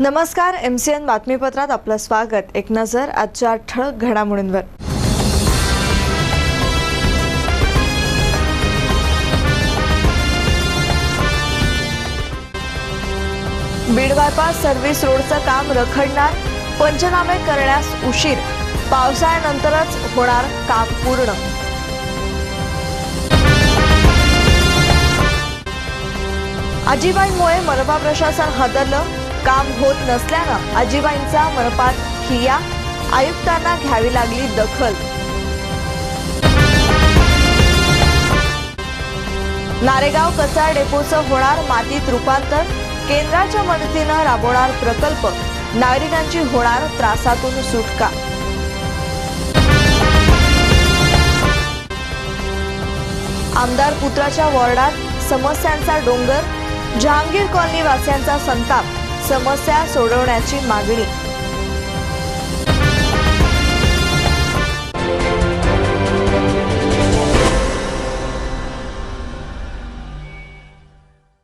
नमस्कार M C N बातमीपत्रात आपलं स्वागत. एक नजर आजच्या ठळक घडामोडींवर. बीड बायपास सर्व्हिस रोडचं काम रखडणार पंचनामे करण्यास उशीर. पावसाळ्यानंतरच होणार काम पूर्ण. आजीबाईमुळे मनपा प्रशासन हादरलं काम होत नसल्यानं आजीबाईंचा मनपात खिया आयुक्तांना घ्यावी लागली दखल. नारेगाव कचरा डेपोचं होणार मातीत रूपांतर. केंद्राच्या मदतीनं राबवणार प्रकल्प. नागरिकांची होणार त्रासातून सुटका. आमदार पुत्राच्या वॉर्डात समस्यांचा डोंगर. जहांगीर कॉलनी वासियांचा संताप. समस्या सोडवण्याची मागणी.